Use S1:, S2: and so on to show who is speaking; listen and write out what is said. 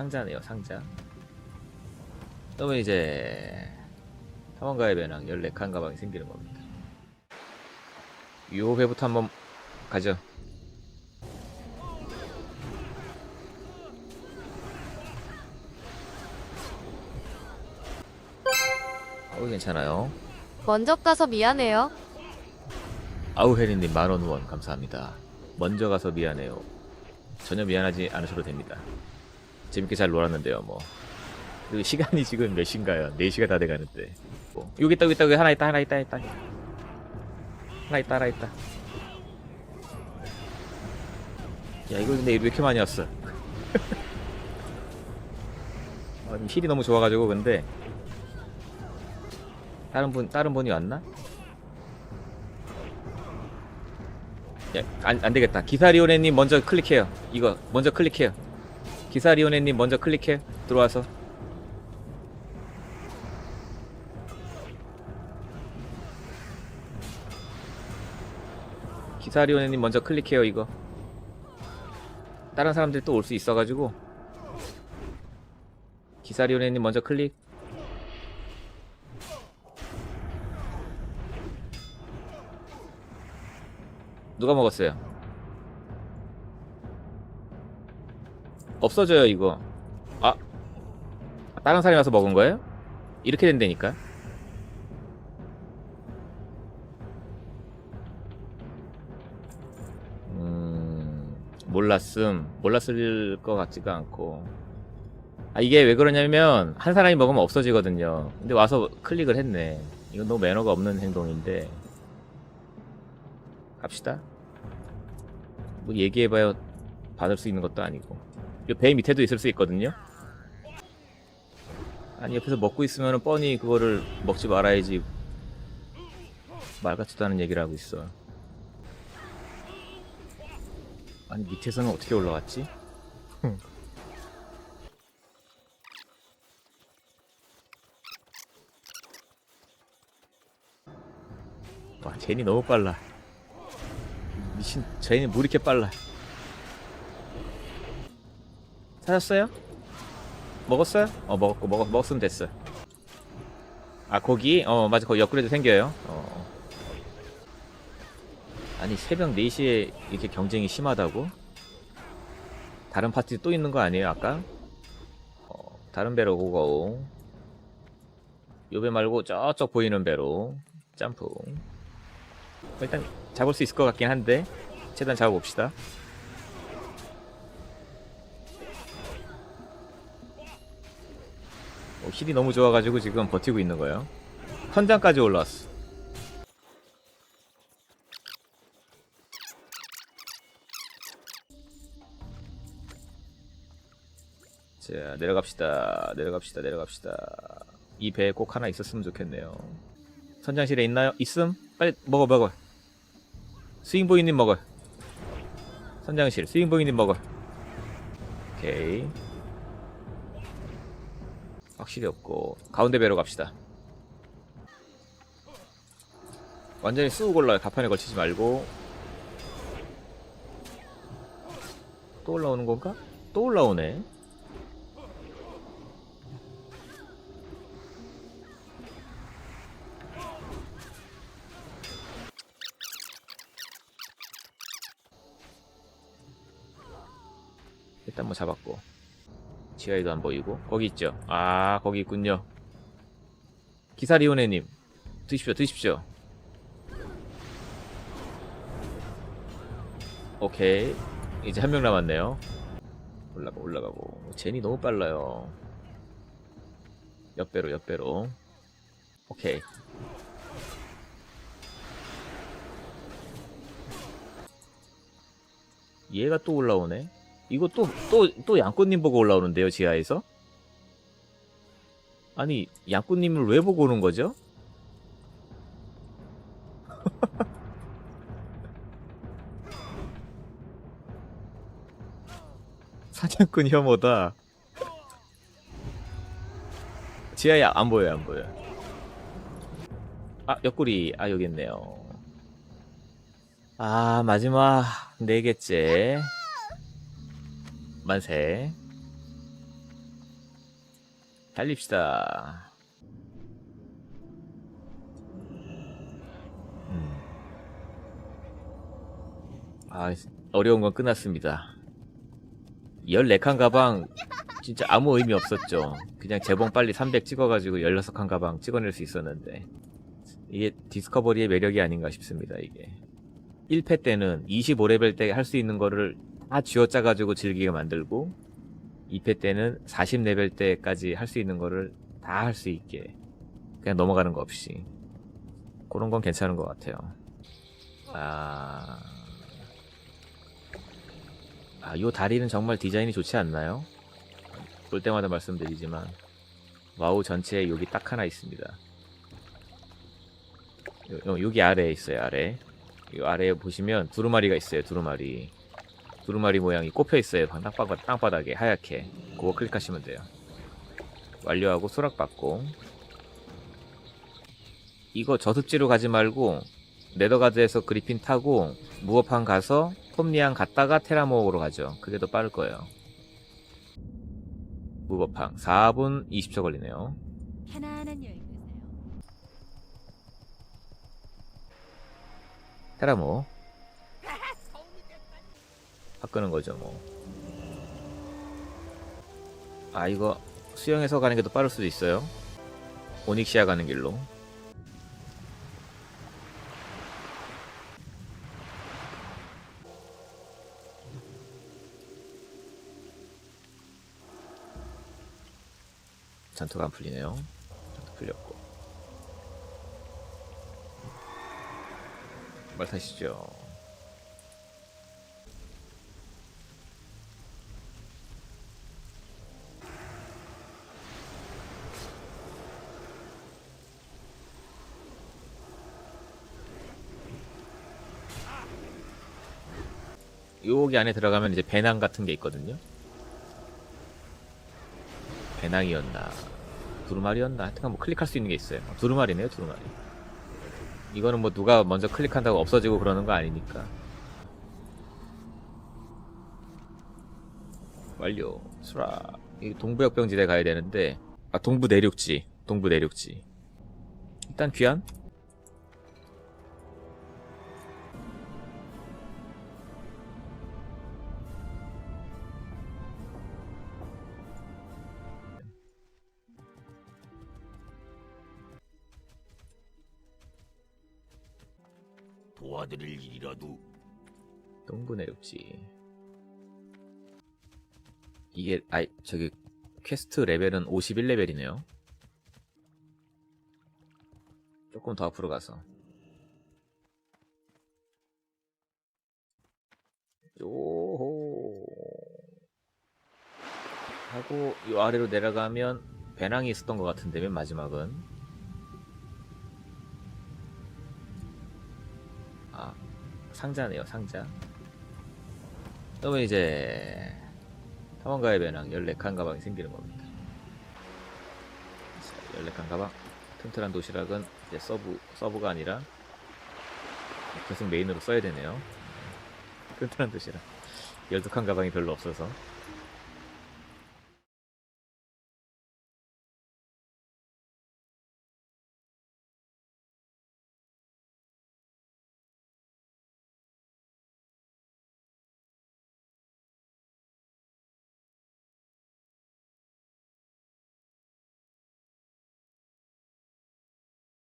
S1: 상자네요 상자. 그러면 이제 탐험가의 배낭 14칸 가방이 생기는 겁니다. 요 배부터 한번 가죠. 아우 괜찮아요.
S2: 먼저 가서 미안해요.
S1: 아우헤리님 만원 후원 감사합니다. 먼저 가서 미안해요. 전혀 미안하지 않으셔도 됩니다 재밌게 잘 놀았는데요 뭐 그리고 시간이 지금 몇 시인가요 4시가 다 돼가는데 뭐. 여기 있다 여기 있다 여기 하나 있다 하나 있다 있다 하나 있다 하나 있다 야 이거 근데 왜 이렇게 많이 왔어 어, 힐이 너무 좋아가지고 근데 다른 분 다른 분이 왔나? 야, 안, 안 되겠다. 기사리오네님 먼저 클릭해요. 이거 먼저 클릭해요. 기사 리오네님 먼저 클릭해. 들어와서. 기사 리오네님 먼저 클릭해요. 이거. 다른 사람들 또 올 수 있어가지고. 기사 리오네님 먼저 클릭. 누가 먹었어요? 없어져요 이거. 아. 다른 사람이 와서 먹은 거예요? 이렇게 된다니까. 음 몰랐음. 몰랐을 것 같지가 않고. 아 이게 왜 그러냐면 한 사람이 먹으면 없어지거든요. 근데 와서 클릭을 했네. 이건 너무 매너가 없는 행동인데. 갑시다. 뭐 얘기해봐야 받을 수 있는 것도 아니고. 이배 밑에도 있을 수 있거든요. 아니 옆에서 먹고 있으면 뻔히 그거를 먹지 말아야지. 말 같지도 않은 얘기를 하고 있어. 아니 밑에서는 어떻게 올라왔지? 와 제니 너무 빨라. 미친 저희는 뭐 이렇게 빨라 찾았어요? 먹었어요? 어 먹었고 먹, 먹었으면 됐어 아 거기? 어 맞아 거기 업그레이드 생겨요 어. 아니 새벽 4시에 이렇게 경쟁이 심하다고? 다른 파티 또 있는 거 아니에요 아까? 어, 다른 배로 고고 요배 말고 저쪽 보이는 배로 점프 일단 잡을 수 있을 것 같긴 한데 최대한 잡아봅시다 힐이 너무 좋아가지고 지금 버티고 있는 거예요. 선장까지 올라왔어. 자 내려갑시다. 내려갑시다. 내려갑시다. 이 배에 꼭 하나 있었으면 좋겠네요. 선장실에 있나요? 있음? 빨리 먹어 먹어. 스윙보이님 먹어. 선장실 스윙보이님 먹어. 오케이 확실히 없고 가운데 배로 갑시다. 완전히 쑥 올라요 가판에 걸치지 말고. 또 올라오는 건가? 또 올라오네. 일단 뭐 잡았고 지하에도 안 보이고. 거기 있죠? 아 거기 있군요. 기사리오네님 드십시오 드십시오. 오케이. 이제 한 명 남았네요. 올라가 올라가고. 제니 너무 빨라요. 옆배로 옆배로. 오케이. 얘가 또 올라오네 이거 또, 또, 또 양꼬님 보고 올라오는데요, 지하에서? 아니, 양꼬님을 왜 보고 오는 거죠? 사냥꾼 혐오다. 지하에 안 보여요, 안 보여요. 아, 옆구리. 아, 여기 있네요. 아, 마지막 네 개째. 만세. 달립시다. 음. 아, 어려운 건 끝났습니다. 14칸 가방 진짜 아무 의미 없었죠. 그냥 재봉 빨리 300 찍어가지고 16칸 가방 찍어낼 수 있었는데 이게 디스커버리의 매력이 아닌가 싶습니다. 이게 1패 때는 25레벨 때 할 수 있는 거를 다 쥐어짜가지고 즐기게 만들고 2패 때는 40레벨 때까지 할 수 있는 거를 다 할 수 있게 그냥 넘어가는 거 없이 그런 건 괜찮은 것 같아요. 아, 아, 요 다리는 정말 디자인이 좋지 않나요? 볼 때마다 말씀드리지만 와우 전체에 여기 딱 하나 있습니다. 요, 요, 여기 아래에 있어요 아래. 이 아래에 보시면 두루마리가 있어요 두루마리. 두루마리 모양이 꼽혀 있어요 땅바닥, 땅바닥에 하얗게. 그거 클릭하시면 돼요. 완료하고 수락 받고 이거 저습지로 가지 말고 네더가드에서 그리핀 타고 무어판 가서 폼리안 갔다가 테라모으로 가죠. 그게 더 빠를 거예요. 무버팡 4분 20초 걸리네요.
S3: 편안한 여행 되세요.
S1: 테라모 바꾸는 거죠 뭐. 아 이거 수영해서 가는 게 더 빠를 수도 있어요. 오닉시아 가는 길로. 전투가 안 풀리네요. 전투 풀렸고. 말 타시죠. 여기 안에 들어가면 이제 배낭 같은 게 있거든요. 배낭이었나 두루마리였나 하여튼 뭐 클릭할 수 있는 게 있어요. 두루마리네요, 두루마리. 이거는 뭐 누가 먼저 클릭한다고 없어지고 그러는 거 아니니까. 완료. 수라. 이 동부역병지대 가야 되는데 아 동부 내륙지. 동부 내륙지. 일단 귀한.
S4: 도와드릴 일이라도
S1: 동부 내륙지. 이게 아이 저기 퀘스트 레벨은 51레벨이네요. 조금 더 앞으로 가서. 요호. 하고 요 아래로 내려가면 배낭이 있었던 것 같은데 맨 마지막은 상자네요 상자. 그러면 이제 탐험가의 배낭 14칸 가방이 생기는 겁니다. 자, 14칸 가방. 튼튼한 도시락은 이제 서브, 서브가 아니라 계속 메인으로 써야 되네요. 튼튼한 도시락. 12칸 가방이 별로 없어서